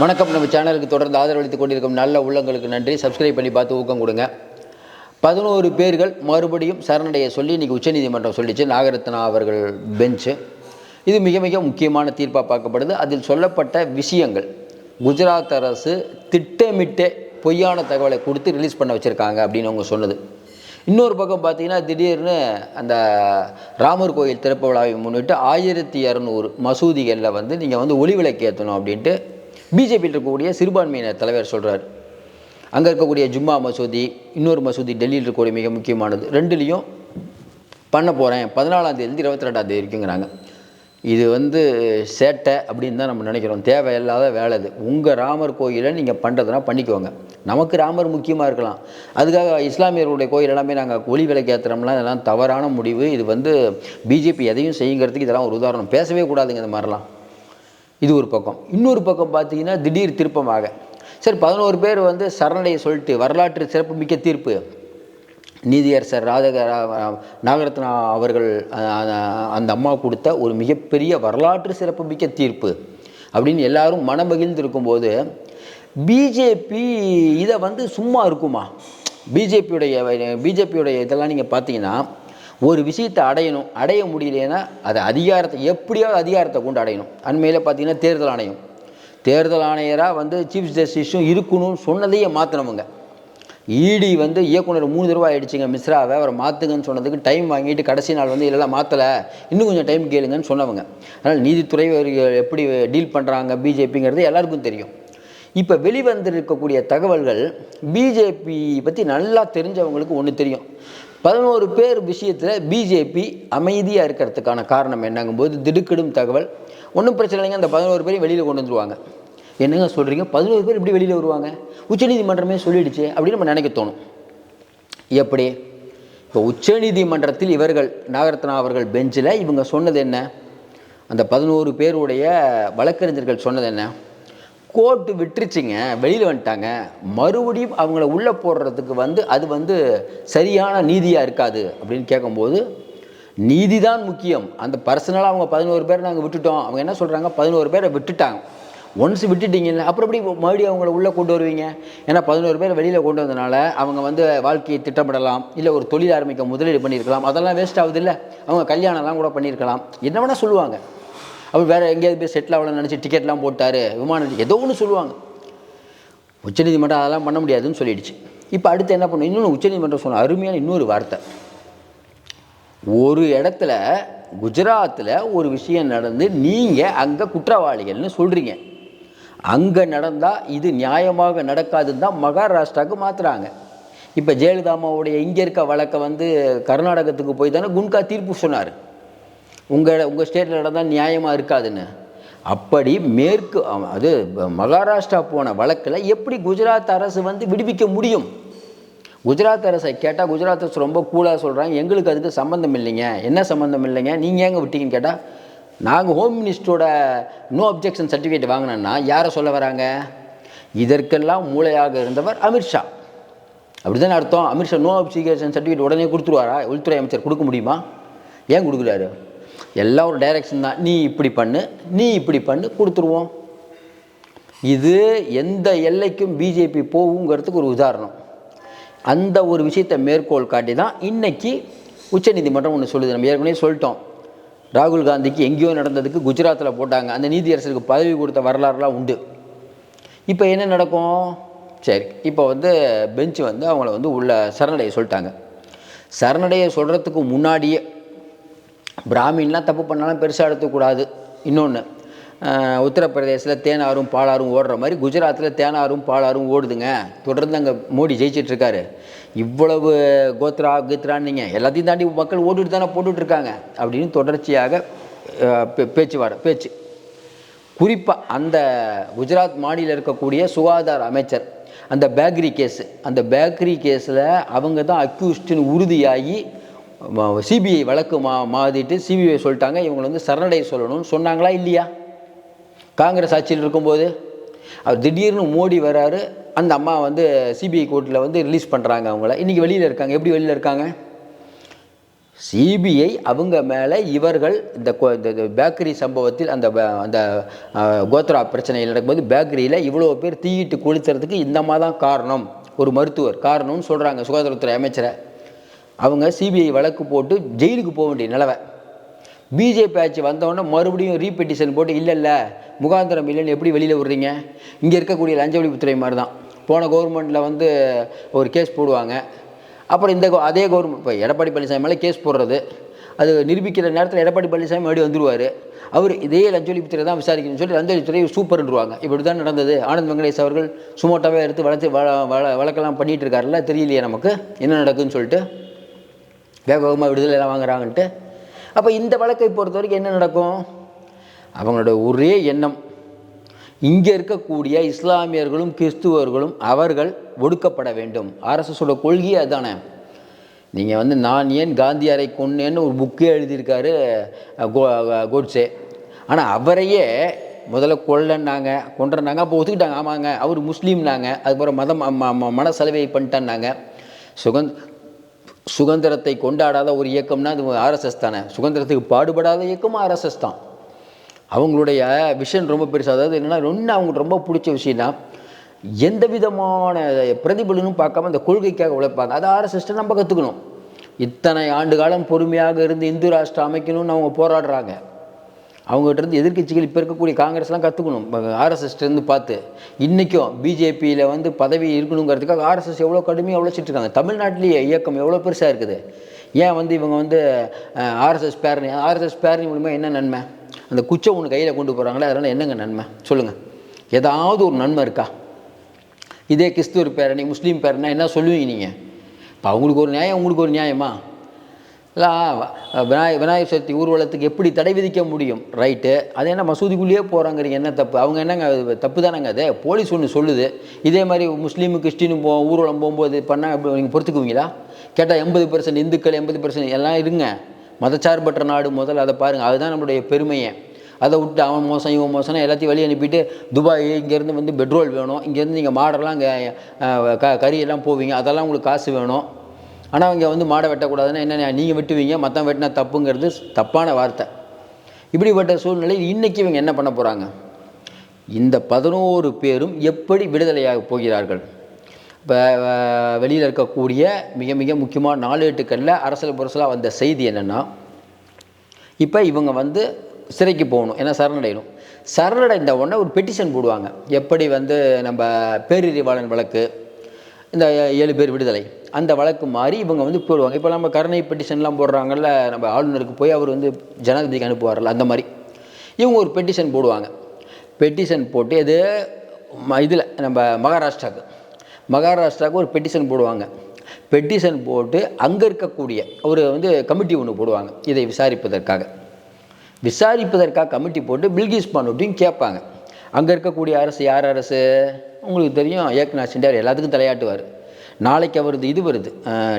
வணக்கம். நம்ம சேனலுக்கு தொடர்ந்து ஆதரவளித்துக் கொண்டிருக்கும் நல்ல உள்ளங்களுக்கு நன்றி. சப்ஸ்கிரைப் பண்ணி பார்த்து ஊக்கம் கொடுங்க. பதினோரு பேர்கள் மறுபடியும் சரணடைய சொல்லி இன்றைக்கி உச்சநீதிமன்றம் சொல்லிச்சு நாகரத்னா அவர்கள் பெஞ்சு. இது மிக மிக முக்கியமான தீர்ப்பாக பார்க்கப்படுது. அதில் சொல்லப்பட்ட விஷயங்கள் குஜராத் அரசு திட்டமிட்டே பொய்யான தகவலை கொடுத்து ரிலீஸ் பண்ண வச்சுருக்காங்க அப்படின்னு அவங்க சொன்னது. இன்னொரு பக்கம் பார்த்தீங்கன்னா திடீர்னு அந்த ராமர் கோயில் திறப்பு விழாவை முன்னிட்டு ஆயிரத்தி இரநூறு மசூதிகளில் வந்து நீங்கள் வந்து ஒளி விளக்கு ஏற்றணும் அப்படின்ட்டு பிஜேபியில் இருக்கக்கூடிய சிறுபான்மையினர் தலைவர் சொல்கிறார் அங்கே இருக்கக்கூடிய ஜும்மா மசூதி இன்னொரு மசூதி டெல்லியில் இருக்கக்கூடிய மிக முக்கியமானது. ரெண்டுலேயும் பண்ண போகிறேன் பதினாலாம் தேதி இருபத்தி ரெண்டாம் தேதி இருக்குங்கிறாங்க. இது வந்து சேட்டை அப்படின்னு தான் நம்ம நினைக்கிறோம். தேவையில்லாத வேலை இது உங்கள் ராமர் கோயிலை நீங்கள் பண்ணுறதுனா பண்ணிக்கோங்க. நமக்கு ராமர் முக்கியமாக இருக்கலாம். அதுக்காக இஸ்லாமியர்களுடைய கோயில் எல்லாமே நாங்கள் ஒளி விளக்கேற்றுறோம்லாம் இதெல்லாம் தவறான முடிவு. இது வந்து பிஜேபி எதையும் செய்யுங்கிறதுக்கு இதெல்லாம் ஒரு உதாரணம். பேசவே கூடாதுங்க இந்த மாதிரிலாம். இது ஒரு பக்கம். இன்னொரு பக்கம் பார்த்தீங்கன்னா திடீர் திருப்பமாக. சரி பதினோரு பேர் வந்து சரணடைய சொல்லிட்டு வரலாற்று சிறப்புமிக்க தீர்ப்பு. நீதியரசர் ராதக நாகரத்னா அவர்கள் அந்த அம்மா கொடுத்த ஒரு மிகப்பெரிய வரலாற்று சிறப்புமிக்க தீர்ப்பு. அப்படின்னு எல்லாரும் மனமகிழ்ந்து இருக்கும்போது பிஜேபி இதை வந்து சும்மா இருக்குமா? பிஜேபியுடைய பிஜேபியுடைய இதெல்லாம் நீங்கள் பார்த்தீங்கன்னா ஒரு விஷயத்தை அடையணும் அடைய முடியலன்னா அது அதிகாரத்தை எப்படியாவது அதிகாரத்தை கொண்டு அடையணும். அண்மையில் பார்த்தீங்கன்னா தேர்தல் ஆணையம். தேர்தல் ஆணையராக வந்து சீஃப் ஜஸ்டிஸும் இருக்கணும்னு சொன்னதையே மாற்றினவங்க இடி வந்து இயக்குனர் மூணு தடவை ஆயிடுச்சுங்க மிஸ்ராவை அவரை மாற்றுங்கன்னு சொன்னதுக்கு டைம் வாங்கிட்டு கடைசி நாள் வந்து இல்லைலாம் மாற்றலை இன்னும் கொஞ்சம் டைம் கேளுங்கன்னு சொன்னவங்க. அதனால் நீதித்துறை எப்படி டீல் பண்ணுறாங்க பிஜேபிங்கிறது எல்லாருக்கும் தெரியும். இப்போ வெளிவந்திருக்கக்கூடிய தகவல்கள் பிஜேபி பற்றி நல்லா தெரிஞ்சவங்களுக்கு ஒன்று தெரியும். பதினோரு பேர் விஷயத்தில் பிஜேபி அமைதியாக இருக்கிறதுக்கான காரணம் என்னங்கும்போது திடுக்கிடும் தகவல். ஒன்றும் பிரச்சனை இல்லைங்க. அந்த பதினோரு பேரையும் வெளியில் கொண்டு வந்துருவாங்க. என்னங்க சொல்கிறீங்க பதினோரு பேர் இப்படி வெளியில் வருவாங்க? உச்சநீதிமன்றமே சொல்லிடுச்சு அப்படின்னு நம்ம நினைக்க தோணும். எப்படி? இப்போ உச்சநீதிமன்றத்தில் இவர்கள் நாகரத்னா அவர்கள் பெஞ்சில் இவங்க சொன்னது என்ன? அந்த பதினோரு பேருடைய வழக்கறிஞர்கள் சொன்னது என்ன? கோர்ட்டு விட்டுருச்சிங்க. வெளியில் வந்துட்டாங்க. மறுபடியும் அவங்கள உள்ளே போடுறதுக்கு வந்து அது வந்து சரியான நீதியாக இருக்காது அப்படின்னு கேட்கும்போது நீதி தான் முக்கியம். அந்த பர்சனலாக அவங்க பதினோரு பேரை நாங்கள் விட்டுட்டோம். அவங்க என்ன சொல்கிறாங்க பதினோரு பேரை விட்டுட்டாங்க. ஒன்ஸ் விட்டுட்டீங்கல்ல அப்புறம் எப்படி மறுபடியும் அவங்கள உள்ளே கொண்டு வருவீங்க? ஏன்னா பதினோரு பேர் வெளியில் கொண்டு வந்தனால அவங்க வந்து வாழ்க்கையை திட்டமிடலாம். இல்லை ஒரு தொழில் ஆரம்பிக்க முதலீடு பண்ணியிருக்கலாம். அதெல்லாம் வேஸ்ட் ஆகுது இல்லை. அவங்க கல்யாணம்லாம் கூட பண்ணியிருக்கலாம். என்ன வேணால் சொல்லுவாங்க. அவர் வேறு எங்கேயாவது போய் செட்டில் ஆகலாம்னு நினச்சி டிக்கெட்லாம் போட்டார் விமானம் ஏதோ ஒன்று சொல்லுவாங்க. உச்சநீதிமன்றம் அதெல்லாம் பண்ண முடியாதுன்னு சொல்லிடுச்சு. இப்போ அடுத்து என்ன பண்ணும் இன்னொன்று உச்சநீதிமன்றம் சொன்ன அருமையான இன்னொரு வார்த்தை. ஒரு இடத்துல குஜராத்தில் ஒரு விஷயம் நடந்து நீங்கள் அங்கே குற்றவாளிகள்னு சொல்கிறீங்க அங்கே நடந்தால் இது நியாயமாக நடக்காதுன்னு தான் மகாராஷ்டிராவுக்கு மாற்றுறாங்க இப்போ ஜெயலலிதாமாவுடைய இங்கே இருக்க வழக்கை வந்து கர்நாடகத்துக்கு போய் தானே குன்கா தீர்ப்பு சொன்னார். உங்கள் உங்கள் ஸ்டேட்டில் நடந்தால் நியாயமாக இருக்காதுன்னு. அப்படி மேற்கு அது மகாராஷ்டிரா போன வழக்கில் எப்படி குஜராத் அரசு வந்து விடுவிக்க முடியும்? குஜராத் அரசை கேட்டால் குஜராத் அரசு ரொம்ப கூலாக சொல்கிறாங்க எங்களுக்கு அதுக்கு சம்மந்தம் இல்லைங்க. என்ன சம்மந்தம் இல்லைங்க? நீங்கள் ஏங்க விட்டீங்கன்னு கேட்டால் நாங்கள் ஹோம் மினிஸ்டரோட நோ அப்ஜெக்ஷன் சர்டிஃபிகேட் வாங்கினோன்னா யாரை சொல்ல வராங்க? இதற்கெல்லாம் மூளையாக இருந்தவர் அமித்ஷா அப்படி தானே அர்த்தம்? அமித்ஷா நோ அப்ஜெக்ஷன் சர்டிஃபிகேட் உடனே கொடுத்துருவாரா? உள்துறை அமைச்சர் கொடுக்க முடியுமா? ஏன் கொடுக்குறாரு? எல்லாம் ஒரு டைரக்ஷன் தான். நீ இப்படி பண்ணு நீ இப்படி பண்ணு கொடுத்துருவோம். இது எந்த எல்லைக்கும் பிஜேபி போகுங்கிறதுக்கு ஒரு உதாரணம். அந்த ஒரு விஷயத்தை மேற்கோள் காட்டி தான் இன்றைக்கி உச்சநீதிமன்றம் ஒன்று சொல்லுது. நம்ம ஏற்கனவே சொல்லிட்டோம். ராகுல் காந்திக்கு எங்கேயோ நடந்ததுக்கு குஜராத்தில் போட்டாங்க. அந்த நீதியரசருக்கு பதவி கொடுத்த வரலாறுலாம் உண்டு. இப்போ என்ன நடக்கும்? சரி இப்போ வந்து பெஞ்சு வந்து அவங்கள வந்து உள்ள சரணடைய சொல்லிட்டாங்க. சரணடைய சொல்கிறதுக்கு முன்னாடியே பிராமின்லாம் தப்பு பண்ணாலும் பெருசாக எடுத்துக்கூடாது. இன்னொன்று உத்தரப்பிரதேசத்தில் தேனாரும் பாலாரும் ஓடுற மாதிரி குஜராத்தில் தேனாரும் பாலாரும் ஓடுதுங்க. தொடர்ந்து அங்கே மோடி ஜெயிச்சிட்ருக்காரு. இவ்வளவு கோத்ரா கீத்ரான்னு எல்லாத்தையும் தாண்டி மக்கள் ஓட்டுட்டு தானே போட்டுட்ருக்காங்க. அப்படின்னு தொடர்ச்சியாக அஹ், பே- பேச்சு. குறிப்பாக அந்த குஜராத் மாநிலம் இருக்கக்கூடிய சுகாதார அமைச்சர் அந்த பேக்கரி கேஸு. அந்த பேக்கரி கேஸில் அவங்க தான் அக்யூஸ்டுன்னு உறுதியாகி சிபிஐ வழக்கு மா மாறிட்டு சிபிஐ சொல்லிட்டாங்க இவங்களை வந்து சரணடை சொல்லணும்னு சொன்னாங்களா இல்லையா? காங்கிரஸ் ஆட்சியில் இருக்கும்போது அவர் திடீர்னு மோடி வராரு அந்த அம்மா வந்து சிபிஐ கோர்ட்டில் வந்து ரிலீஸ் பண்ணுறாங்க அவங்கள. இன்றைக்கி வெளியில் இருக்காங்க. எப்படி வெளியில் இருக்காங்க? சிபிஐ அவங்க மேலே இவர்கள் இந்த இந்த பேக்கரி சம்பவத்தில் அந்த அந்த கோத்ரா பிரச்சனையில் நடக்கும்போது பேக்கரியில் இவ்வளோ பேர் தீயிட்டு கொளுத்துறதுக்கு இந்த மாதிரி தான் காரணம். ஒரு மருத்துவர். காரணம்னு சொல்கிறாங்க சுகாதாரத்துறை அமைச்சரை. அவங்க சிபிஐ வழக்கு போட்டு ஜெயிலுக்கு போக வேண்டிய நிலவை. பிஜேபி ஆட்சி வந்தவொடனே மறுபடியும் ரீபெட்டிஷன் போட்டு இல்லை இல்லை முகாந்திரம் இல்லைன்னு எப்படி வெளியில் விடுறீங்க? இங்கே இருக்கக்கூடிய லஞ்ச ஒழிப்புத்துறை மாதிரி தான் போன கவர்மெண்ட்டில் வந்து ஒரு கேஸ் போடுவாங்க. அப்புறம் இந்த அதே கவர்மெண்ட் இப்போ எடப்பாடி பழனிசாமி மேலே கேஸ் போடுறது. அது நிரூபிக்கிற நேரத்தில் எடப்பாடி பழனிசாமி மறுபடியும் வந்துடுவார் அவர் இதே லஞ்ச ஒழிப்புத்துறை தான் விசாரிக்கணும்னு சொல்லி லஞ்ச ஒழிப்புத்துறை சூப்பர்ன்றுவாங்க. இப்படி தான் நடந்தது. ஆனந்த் வெங்கடேஷ் அவர்கள் சுமோட்டாவே எடுத்து வளர்த்து வள வள வழக்கெல்லாம் பண்ணிகிட்டு இருக்காருல்ல தெரியலையே நமக்கு. என்ன நடக்குதுன்னு சொல்லிட்டு வேக வேகமாக விடுதலை எல்லாம் வாங்குறாங்கன்ட்டு. அப்போ இந்த வழக்கை பொறுத்த வரைக்கும் என்ன நடக்கும்? அவங்களோட ஒரே எண்ணம் இங்கே இருக்கக்கூடிய இஸ்லாமியர்களும் கிறிஸ்துவர்களும் அவர்கள் ஒடுக்கப்பட வேண்டும். ஆர்எஸ்எஸோட கொள்கையே அதுதானே நீங்கள் வந்து நான் ஏன் காந்தியாரை கொன்னேன்னு ஒரு புக்கே எழுதியிருக்காரு கோ கோட்ஸே. ஆனால் அவரையே முதல்ல கொல்லன்னாங்க கொண்டுறாங்க அப்போ ஒத்துக்கிட்டாங்க. ஆமாங்க அவர் முஸ்லீம்னாங்க அதுக்கப்புறம் மதம் ம- ம- மன சலவை பண்ணிட்டான்னாங்க. சுகந்த் சுதந்திரத்தை கொண்டாடாத ஒரு இயக்கம்னா அது ஆர்எஸ்எஸ் தானே. சுதந்திரத்துக்கு பாடுபடாத இயக்கமும் ஆர்எஸ்எஸ் தான். அவங்களுடைய விஷன் ரொம்ப பெருசு அதாவது என்னென்னா ஒன்று அவங்களுக்கு ரொம்ப பிடிச்ச விஷயம்னா எந்த விதமான பிரதிபலனும் பார்க்காம அந்த கொள்கைக்காக உழைப்பாங்க. அதை ஆர்எஸ்எஸ்ட்டை நம்ம கற்றுக்கணும் இத்தனை ஆண்டு காலம் பொறுமையாக இருந்து இந்து ராஷ்டிரம் அமைக்கணும்னு அவங்க போராடுறாங்க. அவங்ககிட்ட இருந்து எதிர்க்கட்சிகள் இப்போ இருக்கக்கூடிய காங்கிரஸ்லாம் கற்றுக்கணும் ஆர்எஸ்எஸ்லேருந்து பார்த்து இன்றைக்கும் பிஜேபியில் வந்து பதவி இருக்கணுங்கிறதுக்காக ஆர்எஸ்எஸ் எவ்வளோ கடுமையாக எவ்வளோ இருக்காங்க. தமிழ்நாட்டிலேயே இயக்கம் எவ்வளோ பெருசாக இருக்குது. ஏன் வந்து இவங்க வந்து ஆர்எஸ்எஸ் பேரணி ஆர்எஸ்எஸ் பேரணி மூலிமா என்ன நன்மை? அந்த குச்சை ஒன்று கையில் கொண்டு போகிறாங்களே அதனால் என்னங்க நன்மை? சொல்லுங்கள் ஏதாவது ஒரு நன்மை இருக்கா? இதே கிறிஸ்துவர் பேரணி முஸ்லீம் பேரணா என்ன சொல்லுவீங்க நீங்கள் இப்போ அவங்களுக்கு ஒரு நியாயம் உங்களுக்கு ஒரு நியாயமா? இல்லை விநாயக விநாயகர் சதுர்த்தி ஊர்வலத்துக்கு எப்படி தடை விதிக்க முடியும்? ரைட்டு அது என்ன மசூதிக்குள்ளேயே போகிறாங்கிறீங்க என்ன தப்பு? அவங்க என்னங்க தப்பு தானேங்க அது போலீஸ் ஒன்று சொல்லுது. இதே மாதிரி முஸ்லீமு கிறிஸ்டினும் போ ஊர்வலம் போகும்போது பண்ணால் அப்படி நீங்கள் பொறுத்துக்குவீங்களா? கேட்டால் எண்பது பர்சன்ட் இந்துக்கள் எண்பது பர்சன்ட் எல்லாம் இருங்க. மதச்சார்பற்ற நாடு முதல்ல அதை பாருங்கள் அதுதான் நம்மளுடைய பெருமையை. அதை விட்டு அவன் மோசம் இவன் மோசம் எல்லாத்தையும் வெளியே அனுப்பிட்டு துபாய் இங்கேருந்து வந்து பெட்ரோல் வேணும். இங்கேருந்து நீங்கள் மாடெல்லாம் க கறியெல்லாம் போவீங்க. அதெல்லாம் உங்களுக்கு காசு வேணும். ஆனால் இங்கே வந்து மாடை வெட்டக்கூடாதுன்னா என்ன நீங்கள் வெட்டுவீங்க மற்றவன் வெட்டினா தப்புங்கிறது தப்பான வார்த்தை. இப்படிப்பட்ட சூழ்நிலையில் இன்றைக்கி இவங்க என்ன பண்ண போகிறாங்க இந்த பதினோரு பேரும் எப்படி விடுதலையாக போகிறார்கள்? இப்போ வெளியில் இருக்கக்கூடிய மிக மிக முக்கியமான எட்டுக்கல்ல அரசியல் புரசலாக வந்த செய்தி என்னென்னா இப்போ இவங்க வந்து சிறைக்கு போகணும் ஏன்னா சரணடையணும். சரணடைந்த உடனே ஒரு பெட்டிஷன் போடுவாங்க. எப்படி வந்து நம்ம பேரறிவாளன் வழக்கு இந்த ஏழு பேர் விடுதலை அந்த வழக்கு மாறி இவங்க வந்து போடுவாங்க இப்போ நம்ம கருணை பெட்டிஷன்லாம் போடுறாங்கல்ல நம்ம ஆளுநருக்கு போய் அவர் வந்து ஜனாதிபதிக்கு அனுப்புவார்ல அந்த மாதிரி இவங்க ஒரு பெட்டிஷன் போடுவாங்க. பெட்டிஷன் போட்டு இது இதில் நம்ம மகாராஷ்டிராவுக்கு மகாராஷ்டிராவுக்கு ஒரு பெட்டிஷன் போடுவாங்க. பெட்டிஷன் போட்டு அங்கே இருக்கக்கூடிய ஒரு வந்து கமிட்டி ஒன்று போடுவாங்க இதை விசாரிப்பதற்காக. விசாரிப்பதற்காக கமிட்டி போட்டு பில்கிஸ் பானூட்டையும் கேட்பாங்க. அங்கே இருக்கக்கூடிய அரசு யார் அரசு? உங்களுக்கு தெரியும் ஏக்நாத் சிண்டியார் எல்லாத்துக்கும் தலையாட்டுவார். நாளைக்கு அவரது இது வருது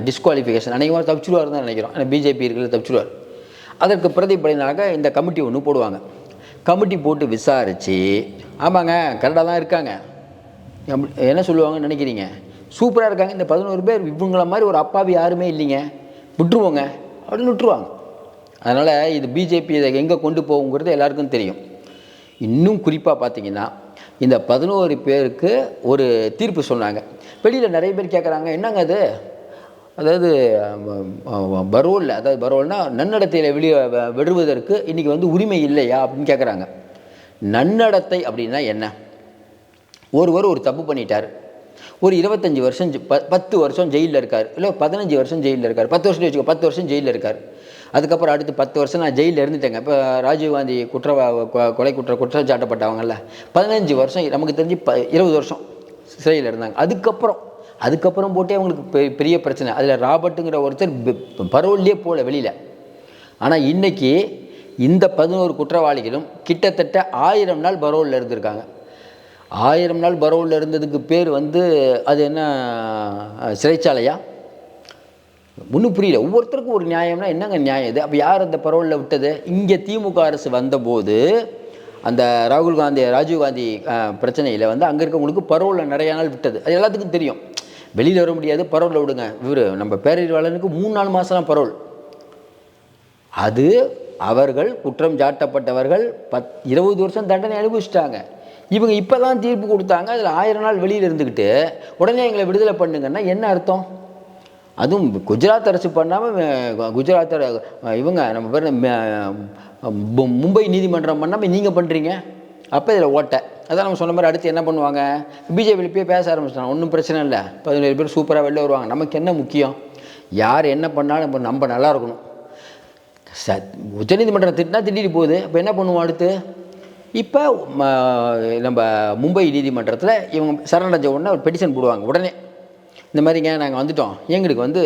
டிஸ்குவாலிஃபிகேஷன் அன்றைக்கி தப்பிச்சுடுவார் தான் நினைக்கிறோம். ஆனால் பிஜேபி இருக்கிறது தப்பிச்சுடுவார். அதற்கு பிரதிபலனாக இந்த கமிட்டி ஒன்று போடுவாங்க. கமிட்டி போட்டு விசாரித்து ஆமாங்க கரெக்டாக தான் இருக்காங்க. என்ன சொல்லுவாங்கன்னு நினைக்கிறீங்க? சூப்பராக இருக்காங்க. இந்த பதினோரு பேர் இவங்கள மாதிரி ஒரு அப்பாவி யாருமே இல்லைங்க. விட்டுருவோங்க. அப்படின்னு விட்டுருவாங்க. அதனால் இது பிஜேபி இதை எங்கே கொண்டு போகுங்கிறது எல்லாருக்கும் தெரியும். இன்னும் குறிப்பாக பார்த்தீங்கன்னா இந்த பதினோரு பேருக்கு ஒரு தீர்ப்பு சொன்னாங்க. வெளியில் நிறைய பேர் கேட்குறாங்க என்னங்க அது அதாவது பரோலில் அதாவது பரோல்னா நன்னடத்தையில் வெளியே வ- விடுவதற்கு இன்றைக்கி வந்து உரிமை இல்லையா அப்படின்னு கேட்குறாங்க நன்னடத்தை அப்படின்னா என்ன? ஒருவர் ஒரு தப்பு பண்ணிட்டார். ஒரு இருபத்தஞ்சி வருஷம் ப பத்து வருஷம் ஜெயிலில் இருக்கார். இல்லை பதினஞ்சு வருஷம் ஜெயிலில் இருக்கார். பத்து வருஷம் வச்சுக்கோ பத்து வருஷம் ஜெயிலில் இருக்கார். அதுக்கப்புறம் அடுத்து பத்து வருஷம் நான் ஜெயிலில் இருந்துட்டேங்க. இப்போ ராஜீவ்காந்தி குற்ற கொ- கொலை குற்ற குற்றச்சாட்டப்பட்டவங்கல்ல பதினஞ்சு வருஷம் நமக்கு தெரிஞ்சு ப இருபது வருஷம். சிறையில் இருந்தாங்க. அதுக்கப்புறம் அதுக்கப்புறம் போட்டே அவங்களுக்கு பெ- பெரிய பிரச்சனை. அதில் ராபர்ட்டுங்கிற ஒருத்தர் பரோல்லே போகல வெளியில். ஆனால் இன்றைக்கி இந்த பதினோரு குற்றவாளிகளும் கிட்டத்தட்ட ஆயிரம் நாள் பரோலில் இருந்திருக்காங்க. ஆயிரம் நாள் பரோலில் இருந்ததுக்கு பேர் வந்து அது என்ன சிறைச்சாலையா? ஒன்றும் புரியல. ஒவ்வொருத்தருக்கும் ஒரு நியாயம்னா என்னங்க நியாயம் இது? அப்போ யார் அந்த பரோலில் விட்டது? இங்கே திமுக அரசு வந்தபோது அந்த ராகுல் காந்தி ராஜீவ் காந்தி பிரச்சனையில் வந்து அங்கே இருக்கவங்களுக்கு பரோலில் நிறைய நாள் விட்டது. அது எல்லாத்துக்கும் தெரியும். வெளியில் வர முடியாது பரோலில் விடுங்க. இவர் நம்ம பேரறிவாளனுக்கு மூணு நாலு மாதம்லாம் பரோல். அது அவர்கள் குற்றம் சாட்டப்பட்டவர்கள் பத் இருபது வருஷம் தண்டனை அனுபவிச்சிட்டாங்க. இவங்க இப்போ தான் தீர்ப்பு கொடுத்தாங்க. அதில் ஆயிரம் நாள் வெளியில் இருந்துக்கிட்டு உடனே எங்களை விடுதலை பண்ணுங்கன்னா என்ன அர்த்தம்? அதுவும் குஜராத் அரசு பண்ணாமல் குஜராத் இவங்க நம்ம பேர் மும்பை நீதிமன்றம் பண்ணாமல் நீங்கள் பண்ணுறீங்க அப்போ இதில் ஓட்டை. அதான் நம்ம சொன்ன மாதிரி அடுத்து என்ன பண்ணுவாங்க? பிஜேபியில் போய் பேச ஆரம்பிச்சிட்டாங்க. ஒன்றும் பிரச்சனை இல்லை. பதினேழு பேர் சூப்பராக வெளில வருவாங்க. நமக்கு என்ன முக்கியம்? யார் என்ன பண்ணாலும் இப்போ நம்ம நல்லா இருக்கணும். ச உச்சநீதிமன்றம் திட்டினா திட்டிட்டு போகுது. இப்போ என்ன பண்ணுவோம் அடுத்து? இப்போ நம்ம மும்பை நீதிமன்றத்தில் இவங்க சரணடைஞ்ச உடனே ஒரு பெட்டிஷன் போடுவாங்க. உடனே. இந்த மாதிரிங்க நாங்கள் வந்துட்டோம். எங்களுக்கு வந்து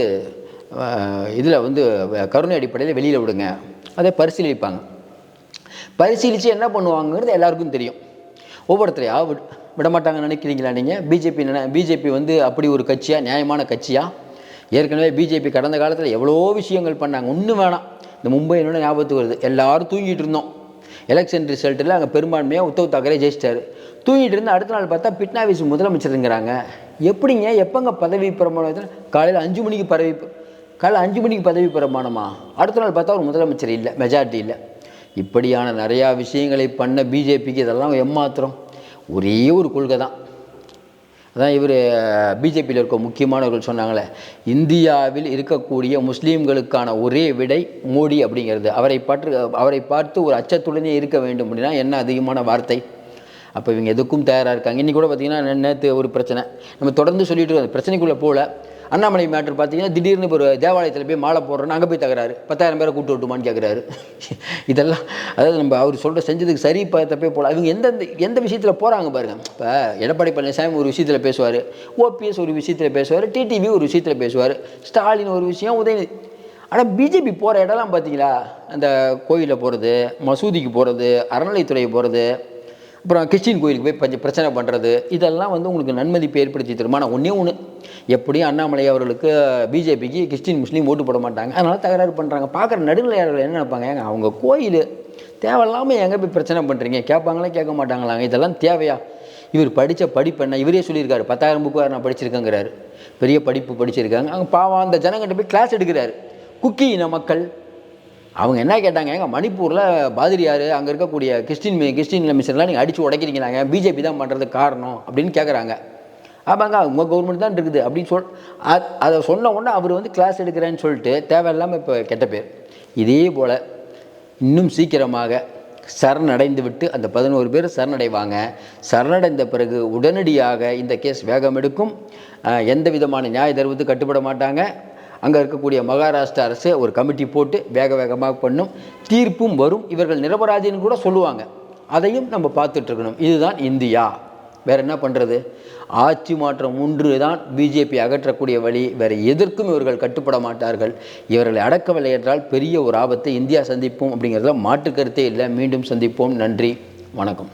இதில் வந்து கருணை அடிப்படையில் வெளியில் விடுங்க. அதை பரிசீலிப்பாங்க. பரிசீலித்து என்ன பண்ணுவாங்கிறது எல்லாருக்கும் தெரியும். ஒவ்வொருத்தரையா விட விட நினைக்கிறீங்களா நீங்கள் பிஜேபி நினை பிஜேபி வந்து அப்படி ஒரு கட்சியாக நியாயமான கட்சியாக ஏற்கனவே பிஜேபி கடந்த காலத்தில் எவ்வளோ விஷயங்கள் பண்ணாங்க. ஒன்றும் வேணாம். இந்த மும்பை என்னோட ஞாபகத்துக்கு வருது. எல்லாரும் தூங்கிட்டு இருந்தோம். எலெக்ஷன் ரிசல்ட்டில் அங்கே பெரும்பான்மையாக உத்தவ் தாக்கரே ஜெயிச்சிட்டாரு. தூங்கிட்டு இருந்து அடுத்த நாள் பார்த்தா பிட்னாவிஸ் முதலமைச்சருங்கிறாங்க. எப்படிங்க? எப்போங்க பதவி பிரமாணம்? காலையில் அஞ்சு மணிக்கு பதவி காலையில் அஞ்சு மணிக்கு பதவி பிரமாணமா? அடுத்த நாள் பார்த்தா ஒரு முதலமைச்சர் இல்லை மெஜாரிட்டி இல்லை. இப்படியான நிறையா விஷயங்களை பண்ண பிஜேபிக்கு இதெல்லாம் எம்மாத்திரம் ஒரே ஒரு கொள்கை தான். அதான் இவர் பிஜேபியில் இருக்க முக்கியமானவர்கள் சொன்னாங்களே இந்தியாவில் இருக்கக்கூடிய முஸ்லீம்களுக்கான ஒரே விடை மோடி அப்படிங்கிறது. அவரை பற்று அவரை பார்த்து ஒரு அச்சத்துடனே இருக்க வேண்டும் அப்படின்னா என்ன அதிகமான வார்த்தை? அப்போ இவங்க எதுக்கும் தயாராக இருக்காங்க. இன்றைக்கி கூட பார்த்தீங்கன்னா நேற்று ஒரு பிரச்சனை. நம்ம தொடர்ந்து சொல்லிட்டு இருக்கோம். பிரச்சனைக்குள்ளே போகல. அண்ணாமலை மேட்டர் பார்த்தீங்கன்னா திடீர்னு இப்போ ஒரு தேவாலயத்தில் போய் மாலை போடுறோன்னு அங்கே போய் தகராறு. பத்தாயிரம் பேரை கூட்டு விட்டுமான்னு கேட்குறாரு இதெல்லாம் அதாவது நம்ம அவர் சொல்கிற செஞ்சதுக்கு சரி தப்பே போகலாம் இவங்க எந்த எந்த விஷயத்தில் போகிறாங்க பாருங்க. இப்போ எடப்பாடி பழனிசாமி ஒரு விஷயத்தில் பேசுவார். ஓபிஎஸ் ஒரு விஷயத்தில் பேசுவார். டிடிவி ஒரு விஷயத்தில் பேசுவார். ஸ்டாலின் ஒரு விஷயம் உதயநிதி. ஆனால் பிஜேபி போகிற இடம்லாம் பார்த்தீங்களா அந்த கோயிலில் போகிறது மசூதிக்கு போகிறது அறநிலைத்துறை போகிறது அப்புறம் கிறிஸ்டின் கோயிலுக்கு போய் பஞ்ச பிரச்சனை பண்ணுறது இதெல்லாம் வந்து உங்களுக்கு நன்மதிப்பு ஏற்படுத்தி தரும். ஆனால் ஒன்றே ஒன்று எப்படியும் அண்ணாமலை அவர்களுக்கு பிஜேபிக்கு கிறிஸ்டின் முஸ்லீம் ஓட்டு போட மாட்டாங்க. அதனால் தகராறு பண்ணுறாங்க பார்க்குற நடுநிலையாளர்கள் என்ன நினைப்பாங்க? ஏங்க அவங்க கோயில் தேவையில்லாமல் எங்கே போய் பிரச்சனை பண்ணுறீங்க கேட்பாங்களே கேட்க மாட்டாங்களாங்க? இதெல்லாம் தேவையா? இவர் படித்த படிப்பு என்ன? இவரே சொல்லியிருக்காரு. பத்தாயிரம் புக்கு நான் படிச்சிருக்கேங்கிறாரு. பெரிய படிப்பு படிச்சிருக்காங்க. அங்கே பாவம் அந்த ஜனங்கிட்ட போய் கிளாஸ் எடுக்கிறாரு. குக்கி இன மக்கள் அவங்க என்ன கேட்டாங்க? ஏங்க மணிப்பூரில் பாதிரியார் அங்கே இருக்கக்கூடிய கிறிஸ்டின் மி- கிறிஸ்டின் மிஷன்லாம் நீங்கள் அடித்து உடைக்கிறீங்களாங்க பிஜேபி தான் பண்ணுறதுக்கு காரணம் அப்படின்னு கேட்குறாங்க ஆமாங்க உங்கள் கவர்மெண்ட் தான் இருக்குது அப்படின்னு சொல் அதை சொன்ன உடனே அவர் வந்து கிளாஸ் எடுக்கிறேன்னு சொல்லிட்டு தேவையில்லாமல் இப்போ கெட்ட பேர். இதே போல் இன்னும் சீக்கிரமாக சரணடைந்து விட்டு அந்த பதினோரு பேர் சரணடைவாங்க. சரணடைந்த பிறகு உடனடியாக இந்த கேஸ் வேகம் எடுக்கும். எந்த விதமான நியாய தர்மத்துக்கு கட்டுப்பட மாட்டாங்க. அங்கே இருக்கக்கூடிய மகாராஷ்டிரா அரசு ஒரு கமிட்டி போட்டு வேக வேகமாக பண்ணும். தீர்ப்பும் வரும். இவர்கள் நிரபராஜின்னு கூட சொல்லுவாங்க. அதையும் நம்ம பார்த்துட்ருக்கணும். இதுதான் இந்தியா. வேற என்ன பண்ணுறது ஆட்சி மாற்றம் ஒன்று தான் பிஜேபி அகற்றக்கூடிய வழி. வேறு எதற்கும் இவர்கள் கட்டுப்பட மாட்டார்கள். இவர்களை அடக்கவில்லை என்றால் பெரிய ஒரு ஆபத்தை இந்தியா சந்திப்போம் அப்படிங்கிறதுல மாற்று கருத்தே இல்லை. மீண்டும் சந்திப்போம். நன்றி. வணக்கம்.